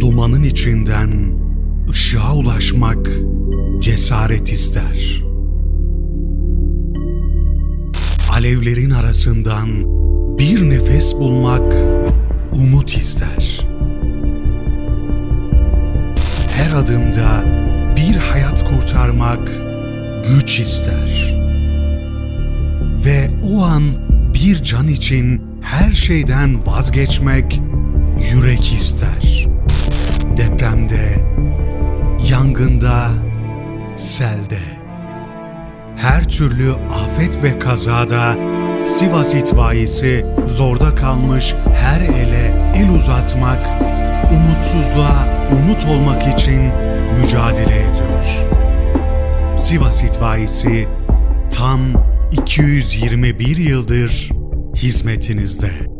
Dumanın içinden ışığa ulaşmak cesaret ister. Alevlerin arasından bir nefes bulmak umut ister. Her adımda bir hayat kurtarmak güç ister. Ve o an bir can için her şeyden vazgeçmek yürek ister. Yangında, selde. Her türlü afet ve kazada Sivas itfaiyesi zorda kalmış her ele el uzatmak, umutsuzluğa umut olmak için mücadele ediyor. Sivas itfaiyesi tam 221 yıldır hizmetinizde.